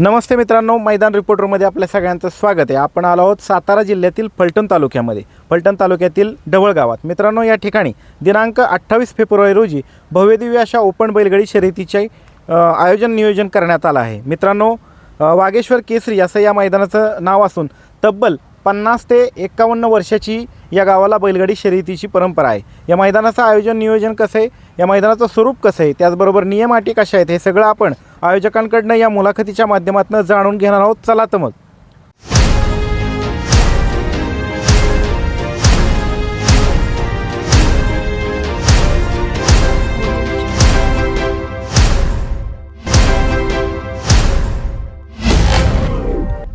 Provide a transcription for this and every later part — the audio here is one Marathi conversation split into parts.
नमस्ते मित्रांनो मैदान रिपोर्टरमध्ये आपल्या सगळ्यांचं स्वागत आहे. आपण आलो आहोत सातारा जिल्ह्यातील फलटण तालुक्यामध्ये. फलटण तालुक्यातील ढवळ गावात. मित्रांनो या ठिकाणी दिनांक अठ्ठावीस फेब्रुवारी रोजी भव्यदिव्य अशा ओपन बैलगाडी शर्यतीचे आयोजन नियोजन करण्यात आलं आहे. मित्रांनो वागेश्वर केसरी असं या मैदानाचं नाव असून तब्बल पन्नास ते एकावन्न वर्षाची या गावाला बैलगाडी शर्यतीची परंपरा आहे. या मैदानाचं आयोजन नियोजन कसं आहे? या मैदानाचं स्वरूप कसं आहे? त्याचबरोबर नियम अटी कशा आहेत? हे सगळं आपण आयोजकांकडनं या मुलाखतीच्या माध्यमातून जाणून घेणार आहोत. चला तर मग.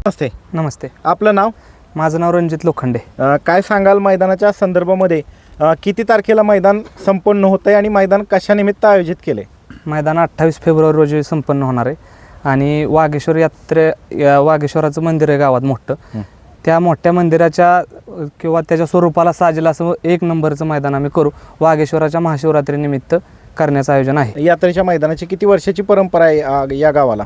नमस्ते. नमस्ते. आपलं नाव? माझं नाव रणजित लोखंडे. अ, काय सांगाल मैदानाच्या संदर्भामध्ये? अ, किती तारखेला मैदान संपन्न होतं आहे आणि मैदान कशानिमित्त आयोजित केले मैदान अठ्ठावीस फेब्रुवारी रोजी संपन्न होणार आहे. आणि वाघेश्वर यात्रे या वाघेश्वराचं मंदिर आहे गावात मोठं. त्या मोठ्या मंदिराच्या अ, किंवा त्याच्या स्वरूपाला साजेल असं एक नंबरचं मैदान आम्ही करू. वाघेश्वराच्या महाशिवरात्रीनिमित्त करण्याचं आयोजन आहे. यात्रेच्या मैदानाची किती वर्षाची परंपरा आहे अ, या गावाला?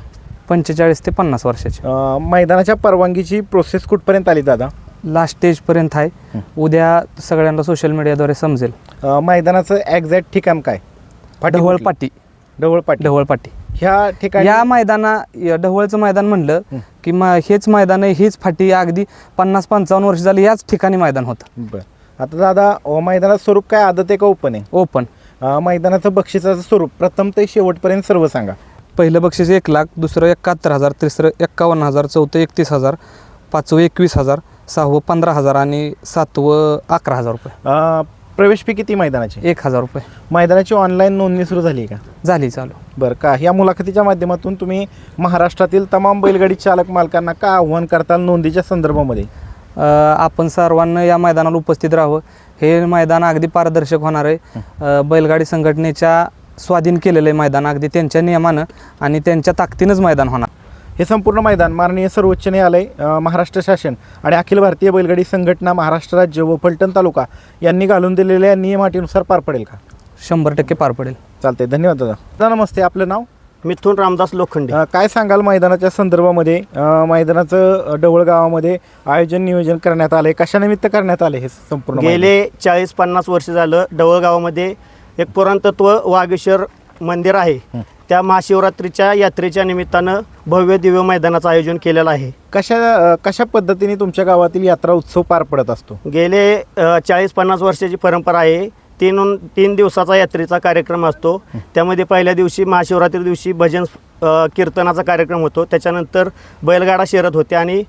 पंचेचाळीस ते पन्नास वर्षाची. अ, मैदानाच्या परवानगीची प्रोसेस कुठपर्यंत आली दादा? लास्ट स्टेजपर्यंत आहे. उद्या सगळ्यांना सोशल मीडियाद्वारे समजेल. अ, मैदानाचं एक्झॅक्ट ठिकाण काय? फाटी कुठली? ढवळपाटी. ढवळपाटी. ढवळपाटी. ह्या ठिकाणी या मैदाना या ढवळचं मैदान म्हणलं हं. की म हेच मैदान आहे हीच फाटी अगदी पन्नास पंचावन्न वर्ष झाली याच ठिकाणी मैदान होतं. बरं. आता दादा अ, मैदानाचं स्वरूप काय? आदत आहे का? ओपन आहे? ओपन अ, मैदानाचं बक्षिसाचं स्वरूप प्रथम ते शेवटपर्यंत सर्व सांगा. पहिलं बक्षीस एक लाख दुसरं एकाहत्तर हजार तिसरं एक्कावन्न हजार चौथं एकतीस हजार पाचवं एकवीस हजार सहावं पंधरा हजार आणि सातवं अकरा हजार रुपये. अ, प्रवेश फी किती मैदानाची? एक हजार रुपये. मैदानाची ऑनलाईन नोंदणी सुरू झाली आहे का? झाली चालू. बरं का? या मुलाखतीच्या माध्यमातून तुम्ही महाराष्ट्रातील तमाम बैलगाडी चालक मालकांना का आव्हान करताल नोंदीच्या संदर्भामध्ये? अ, आपण सर्वांना या मैदानाला उपस्थित राहावं. हे मैदान अगदी पारदर्शक होणार आहे. अ, बैलगाडी संघटनेच्या स्वाधीन केलेलं आहे मैदान अगदी त्यांच्या नियमानं आणि त्यांच्या ताकदीनंच मैदान होणार. हे संपूर्ण मैदान माननीय सर्वोच्च न्यायालय महाराष्ट्र शासन आणि अखिल भारतीय बैलगाडी संघटना महाराष्ट्र राज्य व फलटण तालुका यांनी घालून दिलेल्या नियम अटीनुसार पार पडेल का? शंभर टक्के पार पडेल. चालते धन्यवाद दादा. दादा नमस्ते. आपलं नाव? मिथून रामदास लोखंडे. अ, काय सांगाल मैदानाच्या संदर्भामध्ये? अ, मैदानाचं अ, ढवळ गावामध्ये आयोजन नियोजन करण्यात आले कशानिमित्त करण्यात आले हे संपूर्ण मैदान? गेले चाळीस पन्नास वर्ष झालं ढवळ गावामध्ये एक पुराणतत्व वागेश्वर मंदिर आहे. त्या महाशिवरात्रीच्या यात्रेच्या निमित्तानं भव्य दिव्य मैदानाचं आयोजन केलेलं आहे. कशा कशा पद्धतीने तुमच्या गावातील यात्रा उत्सव पार पडत असतो? गेले चाळीस पन्नास वर्षाची परंपरा आहे. तीन तीन दिवसाचा यात्रेचा कार्यक्रम असतो. त्यामध्ये पहिल्या दिवशी महाशिवरात्री दिवशी भजन कीर्तनाचा कार्यक्रम होतो. त्याच्यानंतर बैलगाडा शर्यत होते आणि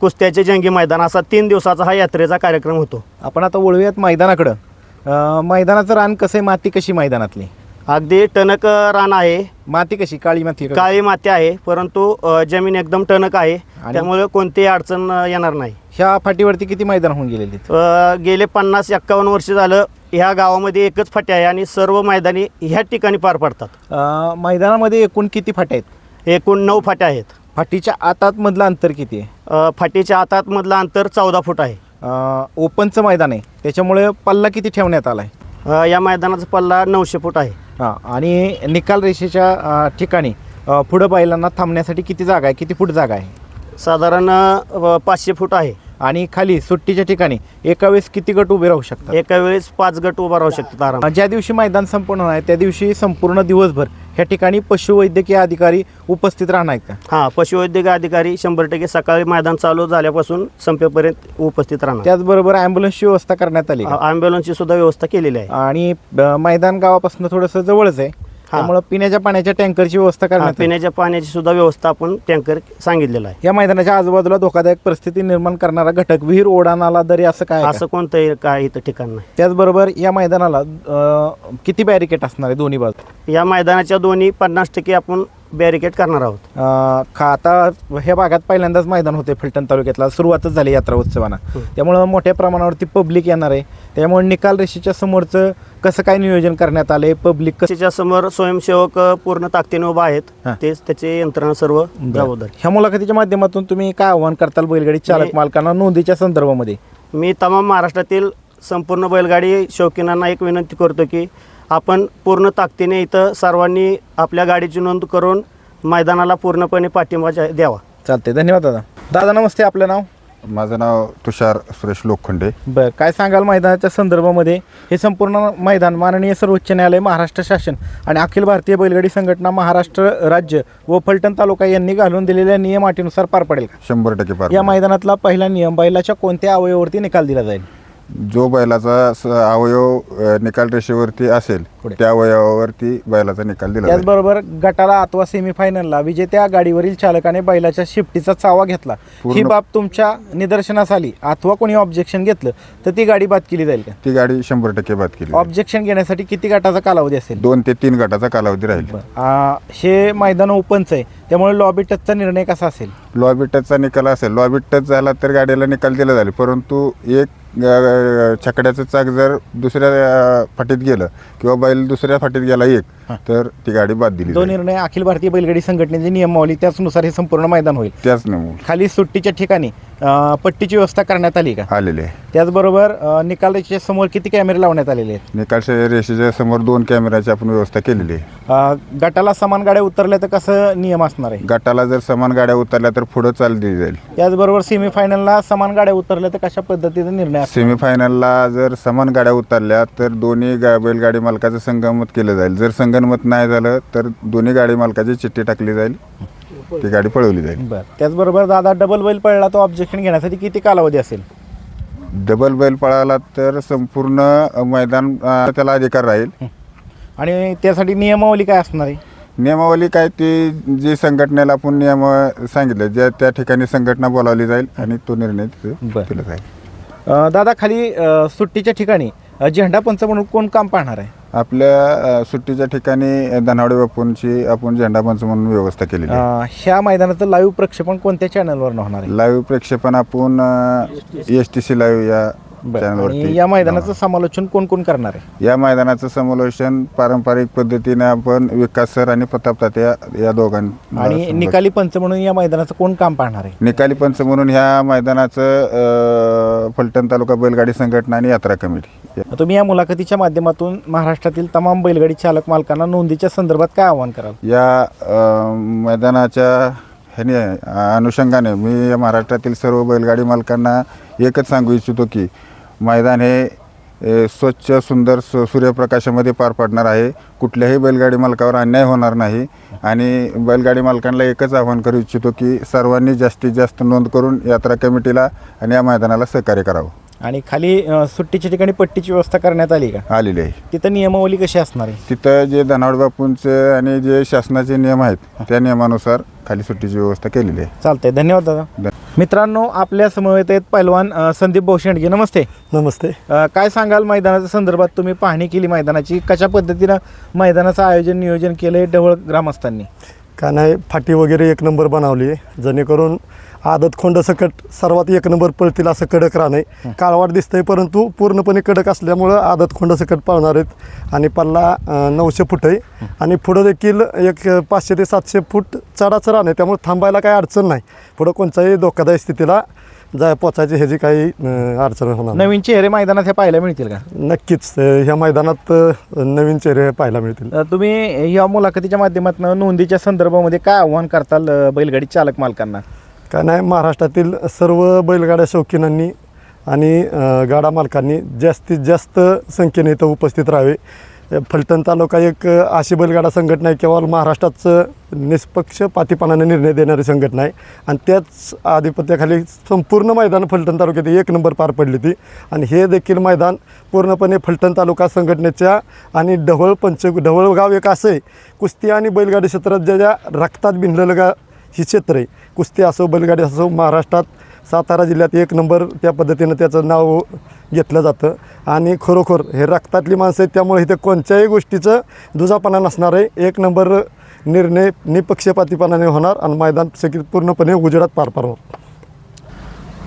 कुस्त्याचे जंगी मैदान असा तीन दिवसाचा हा यात्रेचा कार्यक्रम होतो. आपण आता वळूयात मैदानाकडं. अ, मैदानाचं रान कसं आहे? माती कशी मैदानातली? अगदी टणक रान आहे. माती कशी? काळी माती? का? काळी माती आहे परंतु अ, जमीन एकदम टणक आहे. आणि- त्यामुळे कोणतीही अडचण अ, येणार नाही. ह्या फाटीवरती किती मैदान होऊन गेलेली अ, गेले पन्नास एक्कावन्न वर्ष झालं ह्या गावामध्ये एकच फाटी आहे आणि सर्व मैदानी ह्या ठिकाणी पार पडतात. अ, मैदानामध्ये एकूण किती फाट्या आहेत? एकूण नऊ फाट्या आहेत. फाटीच्या आतात मधलं अंतर किती आहे? अ, फाटीच्या आतातमधलं अंतर चौदा फूट आहे. ओपनचं मैदान आहे. त्याच्यामुळे पल्ला किती ठेवण्यात आला आहे अ, या मैदानाचा पल्ला नऊशे फूट आहे. हां आणि निकाल रेषेच्या अ, ठिकाणी अ, पुढं बैलांना थांबण्यासाठी किती जागा आहे? किती फूट जागा आहे? साधारण अ, पाचशे फूट आहे. आणि खाली सुट्टीच्या ठिकाणी एका वेळेस किती गट उभे राहू शकतात? एका वेळेस पाच गट उभा राहू शकतात आराम ज्या दिवशी मैदान संपूर्ण होणार आहे त्या दिवशी संपूर्ण दिवसभर ह्या ठिकाणी पशुवैद्यकीय अधिकारी उपस्थित राहणार आहेत का? हां पशुवैद्यकीय अधिकारी शंभर टक्के सकाळी मैदान चालू झाल्यापासून संपेपर्यंत उपस्थित राहणार. त्याचबरोबर ॲम्ब्युलन्सची व्यवस्था करण्यात आली का? ॲम्ब्युलन्सची सुद्धा व्यवस्था केलेली आहे. आणि मैदान गावापासून थोडंसं जवळच आहे. त्यामुळं पिण्याच्या पाण्याच्या टँकरची व्यवस्था हा, करण्यात. पिण्याच्या पाण्याची सुद्धा व्यवस्था आपण टँकर सांगितलेलं आहे या मैदानाच्या आजूबाजूला धोकादायक परिस्थिती निर्माण करणारा घटक विहीर ओढा नाला दरी असं काय आहे का? असं कोणतंही काय इथं ठिकाण नाही त्याचबरोबर या मैदानाला अ, किती बॅरिकेट असणार आहे दोन्ही बाजू या मैदानाच्या दोन्ही पन्नास टक्के आपण बॅरिकेड करणार आहोत? अ, खा आता ह्या भागात पहिल्यांदाच मैदान होते फलटण तालुक्यातला. सुरुवातच झाली यात्रा उत्सवाना. त्यामुळं मोठ्या प्रमाणावरती पब्लिक येणार आहे. त्यामुळे निकाल रेषेच्या समोरचं कसं काय नियोजन करण्यात आलंय? पब्लिक कसं त्याच्यासमोर स्वयंसेवक अ, पूर्ण ताकदीने उभा आहेत. हा. तेच त्याचे यंत्रणा सर्व जबाबदार ह्या मुलाखतीच्या माध्यमातून तुम्ही काय आव्हान करताल बैलगाडी चालक मी- मालकांना नोंदीच्या संदर्भामध्ये? मी तमाम महाराष्ट्रातील संपूर्ण बैलगाडी शौकीनांना एक विनंती करतो की आपण पूर्ण ताकदीने इथं सर्वांनी आपल्या गाडीची नोंद करून मैदानाला पूर्णपणे पाठिंबा जा- द्यावा. चालते धन्यवाद दादा. दादा नमस्ते. आपलं नाव? माझं नाव तुषार सुरेश लोखंडे. बरं. काय सांगाल मैदानाच्या संदर्भामध्ये? हे संपूर्ण मैदान माननीय सर्वोच्च न्यायालय महाराष्ट्र शासन आणि अखिल भारतीय बैलगाडी संघटना महाराष्ट्र राज्य व फलटण तालुका यांनी घालून दिलेल्या नियम अटीनुसार पार पडेल का? शंभर टक्के पार या. मैदानातला पहिला नियम बैलाच्या कोणत्या अवयवावरती निकाल दिला जाईल? जो बैलाचा स- अवयव अ, निकाल रेषेवरती असेल पुढे. त्या अवयवावरती बैलाचा निकाल दिला जाईल. त्याचबरोबर गटाला अथवा सेमीफायनलला विजेत्या गाडीवरील चालकाने बैलाच्या शिफ्टीचा चावा घेतला. ही बाब तुमच्या निदर्शनास आली. अथवा कोणी ऑब्जेक्शन घेतलं तर ती गाडी बाद केली जाईल का? ती गाडी शंभर टक्के बाद केली जाईल. ऑब्जेक्शन घेण्यासाठी किती गटाचा कालावधी असेल? दोन ते तीन गटाचा कालावधी राहील. आ, हे मैदान ओपनचं आहे त्यामुळे लॉबी टचचा निर्णय कसा असेल? लॉबी टचचा निकाल असेल. लॉबी टच झाला तर गाडीला निकाल दिला जाईल. परंतु एक छकड्याचं चाक जर दुसऱ्या फाटीत गेलं किंवा बैल दुसऱ्या फाटीत गेला एक तर ती गाडी बाद दिली तो जाईल. निर्णय अखिल भारतीय बैलगाडी संघटनेची नियमावली त्याचनुसार हे संपूर्ण मैदान होईल. त्याच नमून खाली सुट्टीच्या ठिकाणी अ, पट्टीची व्यवस्था करण्यात आली का? आलेले आहे. त्याचबरोबर अ, निकालाच्या समोर किती कॅमेरे लावण्यात आलेले आहेत? निकाल रेषेच्या समोर दोन कॅमेऱ्याची आपण व्यवस्था केलेली आहे. अ, गटाला समान गाड्या उतरल्या तर कसं नियम असणार आहे? गटाला जर समान गाड्या उतरल्या तर पुढं चाल दिली जाईल. त्याचबरोबर सेमीफायनलला समान गाड्या उतरल्या तर कशा पद्धतीचा निर्णय असणार? सेमीफायनलला जर समान गाड्या उतरल्या तर दोन्ही गा बैलगाडी मालकाचं संगमत केलं जाईल. जर संगनमत नाही झालं तर दोन्ही गाडी मालकाची चिठ्ठी टाकली जाईल. ती गाडी पळवली जाईल. बरं. त्याचबरोबर दादा डबल बैल पडला तो ऑब्जेक्शन घेण्यासाठी किती कालावधी असेल? डबल बैल पळाला तर संपूर्ण मैदान अं, त्याला अधिकार राहील. आणि त्यासाठी नियमावली काय असणार आहे? नियमावली काय ती जी संघटनेला आपण नियम सांगितले ज्या त्या ठिकाणी संघटना बोलावली जाईल आणि तो निर्णय तिथे बरं. केला जाईल. अ, दादा खाली अ, सुट्टीच्या ठिकाणी अ, झेंडा पंच म्हणून कोण काम पाहणार आहे? आपल्या अं, सुट्टीच्या ठिकाणी धनावडे बापूंची आपण झेंडा पंच म्हणून व्यवस्था केलेली आहे. अ, ह्या मैदानाचं लाईव्ह प्रक्षेपण कोणत्या चॅनलवर होणार आहे? लाईव्ह प्रक्षेपण आपण एस टी सी लाईव्ह या बरं. आणि चॅनलवरती या मैदानाचं समालोचन कोण कोण करणार आहे? या मैदानाचं समालोचन पारंपरिक पद्धतीने आपण विकास सर आणि प्रताप तात्या या दोघांना आणि निकाली पंच म्हणून या मैदानाचं कोण काम पाहणार आहे? निकाली पंच म्हणून ह्या मैदानाचं अं, फलटण तालुका बैलगाडी संघटना आणि यात्रा कमिटी. तुम्ही या मुलाखतीच्या माध्यमातून महाराष्ट्रातील तमाम बैलगाडी चालक मालकांना नोंदीच्या संदर्भात काय आवाहन कराल? या अं, मैदानाच्या ह्याने अनुषंगाने मी या महाराष्ट्रातील सर्व बैलगाडी मालकांना एकच सांगू इच्छितो की मैदान हे स्वच्छ सुंदर सु सूर्यप्रकाशामध्ये पार पडणार आहे. कुठल्याही बैलगाडी मालकावर अन्याय होणार नाही. आणि बैलगाडी मालकांना एकच आवाहन करू इच्छितो की सर्वांनी जास्तीत जास्त नोंद करून यात्रा कमिटीला आणि या मैदानाला सहकार्य करावं. आणि खाली अ, सुट्टीच्या ठिकाणी पट्टीची व्यवस्था करण्यात आली का? आलेली आहे. तिथं नियमावली कशी असणार आहे? तिथं जे धनावड बापूंचे आणि जे शासनाचे नियम आहेत त्या नियमानुसार खाली सुट्टीची व्यवस्था केलेली आहे. चालतंय. धन्यवाद दादा. मित्रांनो आपल्या समवेत आहेत पैलवान अ, संदीप भाऊ शेंडगे. नमस्ते. नमस्ते. अ, काय सांगाल मैदानाच्या संदर्भात? तुम्ही पाहणी केली मैदानाची. कशा पद्धतीनं मैदानाचं आयोजन नियोजन केलं आहे ढवळ ग्रामस्थांनी? का नाही फाटी वगैरे एक नंबर बनवली आहे. जेणेकरून आदत खोंड सकट सर्वात एक नंबर पळतील असं कडक राहणे काळवाट दिसतंय परंतु पूर्णपणे कडक असल्यामुळं आदत खोंड सकट पाळणार आहेत. आणि पल्ला नऊशे फूट आहे. आणि पुढं देखील एक पाचशे ते सातशे फूट चढाचं राहणे त्यामुळे थांबायला काही अडचण नाही. पुढं कोणत्याही धोकादायक स्थितीला जाय पोचायची ह्याची काही अडचण होणार. नवीन चेहरे मैदानात हे पाहायला मिळतील का? नक्कीच. ह्या मैदानात नवीन चेहरे पाहायला मिळतील. तुम्ही या मुलाखतीच्या माध्यमातून नोंदीच्या संदर्भामध्ये काय आव्हान करताल बैलगाडी चालक मालकांना? काय नाही महाराष्ट्रातील सर्व बैलगाड्या शौकीनांनी आणि गाडा मालकांनी जास्तीत जास्त संख्येने इथं उपस्थित राहावे. फलटण तालुका एक अशी बैलगाडा संघटना आहे केवळ महाराष्ट्राचं निष्पक्ष पातीपणाने निर्णय देणारी संघटना आहे. आणि त्याच आधिपत्याखाली संपूर्ण मैदान फलटण तालुक्यात एक नंबर पार पडली ती आणि हे देखील मैदान पूर्णपणे फलटण तालुका संघटनेच्या आणि ढवळ पंच ढवळ गाव एक असं आहे. कुस्ती आणि बैलगाडी क्षेत्रात ज्या ज्या रक्तात भिनलेलं गा ही क्षेत्र आहे. कुस्ती असो बैलगाडी असो महाराष्ट्रात सातारा जिल्ह्यात एक नंबर त्या पद्धतीनं त्याचं नाव घेतलं जातं. आणि खरोखर हे रक्तातली माणसं आहेत त्यामुळे इथे कोणत्याही गोष्टीचं दुजापणा नसणार आहे. एक नंबर निर्णय निपक्षपातीपणाने होणार आणि मैदान सगळी पूर्णपणे उजेडात पार पाडणार.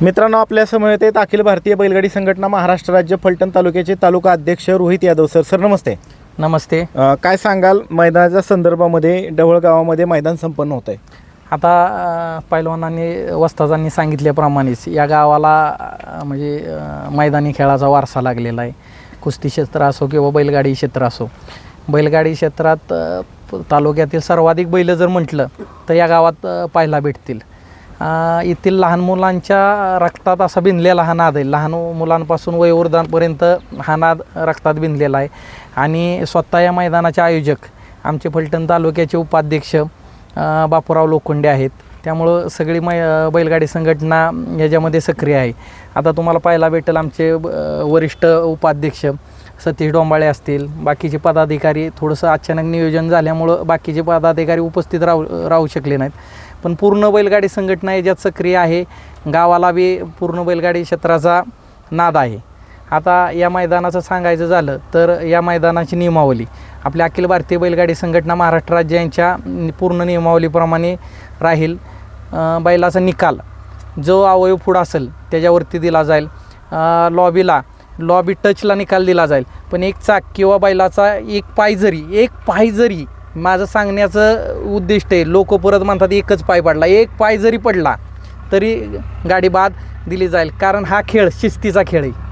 मित्रांनो आपल्या समवेत आहेत अखिल भारतीय बैलगाडी संघटना महाराष्ट्र राज्य फलटण तालुक्याचे तालुका अध्यक्ष रोहित यादव सर. सर नमस्ते. नमस्ते. काय सांगाल? मैदानाच्या संदर्भामध्ये ढवळ गावामध्ये मैदान संपन्न होत आहे आता पैलवानांनी वस्ताजांनी सांगितल्याप्रमाणेच या गावाला म्हणजे मैदानी खेळाचा वारसा लागलेला आहे. कुस्ती क्षेत्र असो किंवा बैलगाडी क्षेत्र असो. बैलगाडी क्षेत्रात तालुक्यातील सर्वाधिक बैल जर म्हटलं तर या गावात पाहायला भेटतील. येथील लहान मुलांच्या रक्तात असा बिनलेला हा नाद आहे. लहान मुलांपासून वयोवृद्धांपर्यंत हा नाद रक्तात बिनलेला आहे. आणि स्वतः या मैदानाचे आयोजक आमचे फलटण तालुक्याचे उपाध्यक्ष बापूराव लोखंडे आहेत. त्यामुळं सगळी मै बैलगाडी संघटना याच्यामध्ये सक्रिय आहे. आता तुम्हाला पाहायला भेटेल आमचे वरिष्ठ उपाध्यक्ष सतीश डोंबाळे असतील. बाकीचे पदाधिकारी थोडंसं अचानक नियोजन झाल्यामुळं बाकीचे पदाधिकारी उपस्थित राहू राहू शकले नाहीत. पण पूर्ण बैलगाडी संघटना याच्यात सक्रिय आहे. गावाला बी पूर्ण बैलगाडी क्षेत्राचा नाद आहे. आता या मैदानाचं सांगायचं झालं तर या मैदानाची नियमावली. आपल्या अखिल भारतीय बैलगाडी संघटना महाराष्ट्र राज्य यांच्या पूर्ण नियमावलीप्रमाणे राहील. बैलाचा निकाल. जो अवयव पुढं असेल त्याच्यावरती दिला जाईल. लॉबीला लॉबी टचला निकाल दिला जाईल. पण एक चाक किंवा बैलाचा एक पाय जरी एक पाय जरी माझं सांगण्याचं उद्दिष्ट आहे लोक परत म्हणतात एकच पाय पडला. एक पाय जरी पडला तरी गाडी बाद दिली जाईल. कारण हा खेळ शिस्तीचा खेळ आहे.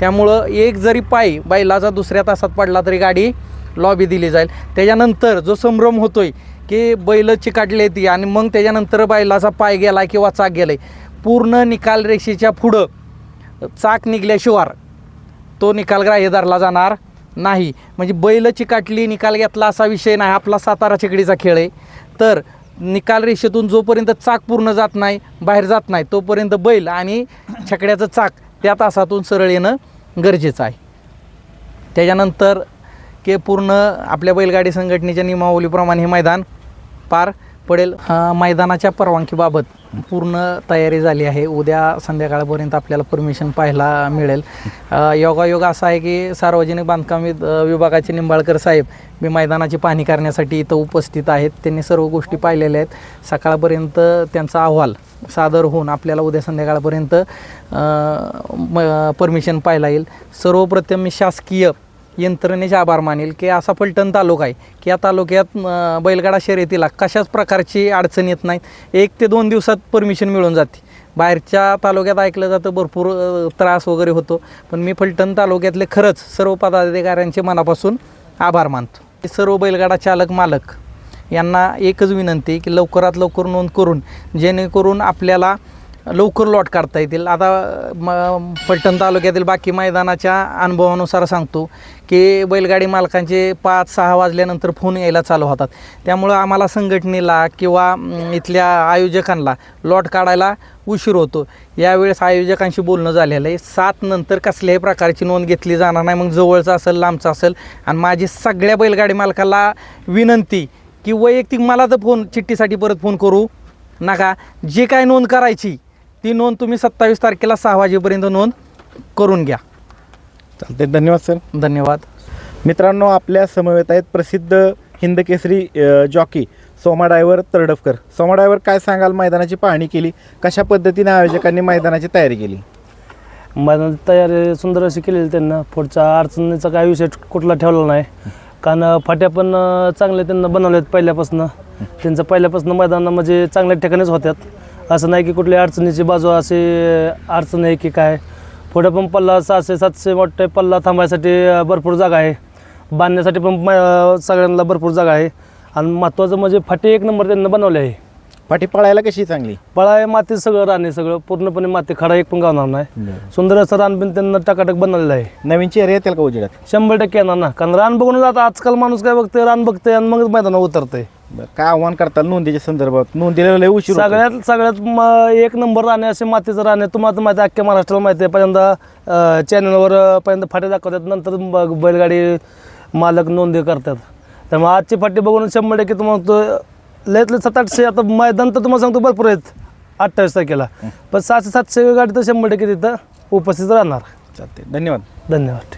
त्यामुळं एक जरी पाय बैलाचा दुसऱ्या तासात पडला तरी गाडी लॉबी दिली जाईल. त्याच्यानंतर जो संभ्रम होतोय की बैल चिकाटले ती आणि मग त्याच्यानंतर बैलाचा पाय गेला किंवा चाक गेलाय पूर्ण निकाल रेषेच्या पुढं चाक निघल्याशिवाय तो निकाल ग्राह्य धरला जाणार नाही. म्हणजे बैल चिकाटली निकाल घेतला असा विषय नाही. आपला सातारा चिकडीचा खेळ आहे. तर निकाल रेषेतून जोपर्यंत चाक पूर्ण जात नाही बाहेर जात नाही तोपर्यंत बैल आणि छकड्याचं चाक त्या तासातून सरळ येणं गरजेचं आहे. त्याच्यानंतर के पूर्ण आपल्या बैलगाडी संघटनेच्या नियमावलीप्रमाणे हे मैदान पार पडेल. मैदानाच्या परवानगीबाबत पूर्ण तयारी झाली आहे. उद्या संध्याकाळपर्यंत आपल्याला परमिशन पाहायला मिळेल. योगायोग असा आहे की सार्वजनिक बांधकाम विभागाचे निंबाळकर साहेब मी मैदानाची पाहणी करण्यासाठी इथं उपस्थित आहेत. त्यांनी सर्व गोष्टी पाहिलेल्या आहेत. सकाळपर्यंत त्यांचा अहवाल सादर होऊन आपल्याला उद्या संध्याकाळपर्यंत परमिशन पाहायला येईल. सर्वप्रथम मी शासकीय यंत्रणेचे आभार मानेल की असा फलटण तालुका आहे की या तालुक्यात बैलगाडा शर्यतीला कशाच प्रकारची अडचण येत नाही एक ते दोन दिवसात परमिशन मिळून जाते. बाहेरच्या तालुक्यात ऐकलं जातं भरपूर त्रास वगैरे होतो. पण मी फलटण तालुक्यातले खरंच सर्व पदाधिकाऱ्यांचे मनापासून आभार मानतो. सर्व बैलगाडा चालक मालक यांना एकच विनंती की लवकरात लवकर नोंद करून जेणेकरून आपल्याला लवकर लॉट काढता येतील. आता म पलटण तालुक्यातील बाकी मैदानाच्या अनुभवानुसार सांगतो की बैलगाडी मालकांचे पाच सहा वाजल्यानंतर फोन यायला चालू होतात. त्यामुळं आम्हाला संघटनेला किंवा इथल्या आयोजकांना लॉट काढायला उशीर होतो. यावेळेस आयोजकांशी बोलणं झालेलं आहे. सात नंतर कसल्याही प्रकारची नोंद घेतली जाणार नाही. मग जवळचं असेल लांबचं असेल आणि माझी सगळ्या बैलगाडी मालकाला विनंती की वैयक्तिक मला तर फोन चिठ्ठीसाठी परत फोन करू नका. जे काय नोंद करायची ती नोंद तुम्ही सत्तावीस तारखेला सहा वाजेपर्यंत नोंद करून घ्या. चालते धन्यवाद सर. धन्यवाद. मित्रांनो आपल्या समवेत आहेत प्रसिद्ध Hindkesari jockey Soma driver Taradphakar. Soma driver काय सांगाल? मैदानाची पाहणी केली. कशा पद्धतीने आयोजकांनी मैदानाची तयारी केली? मैदानाची तयारी सुंदर अशी केलेली त्यांना. पुढच्या अडचणीचा काय विषय कुठला ठेवला नाही. कारण फाट्या पण चांगल्या त्यांना बनवल्यात पहिल्यापासून. त्यांचं पहिल्यापासून मैदान म्हणजे चांगल्या ठिकाणीच होत्यात. असं नाही की कुठल्या अडचणीची बाजू अशी अडचण आहे की काय. पुढे पण पल्ला सहाशे सातशे मोठे पल्ला थांबायसाठी भरपूर जागा आहे. बांधण्यासाठी पण मै- सगळ्यांना भरपूर जागा आहे. आणि महत्त्वाचं म्हणजे फाटे एक नंबर त्यांना बनवले आहे. पाठी पळायला कशी चांगली? पळा आहे माती सगळं रान आहे सगळं पूर्णपणे माती खडा एक पण गावणार नाही. सुंदर असं रान पण त्यांना टकाटक बनवलेलं आहे. नवीन चेहरे येतील का उजेडात? शंभर टक्के येणार ना. कारण रान बघून आता आजकाल माणूस काय बघतोय रान बघतोय आणि मग मैदानावर उतरतंय. बरं काय आव्हान करताल नोंदीच्या संदर्भात? नोंदीला लय उशीर होतो. सगळ्यात सगळ्यात म- एक नंबर राणे असे मातीचं आहे तुम्हाला तर माहिती आहे, अख्ख्या महाराष्ट्राला माहिती आहे. पहिल्यांदा चॅनलवर पहिल्यांदा फाटे दाखवतात नंतर बैलगाडी मालक नोंदी करतात. त्यामुळे आजची फाटी बघून शंभर टक्के तुम्हाला तो लयत लय सात आठशे आता मैदान तर तुम्हाला सांगतो भरपूर आहेत अठ्ठावीस तारखेला. पण सातशे सातशे गाडी तर शंभर टक्के तिथं उपस्थित राहणार. चालते धन्यवाद. धन्यवाद.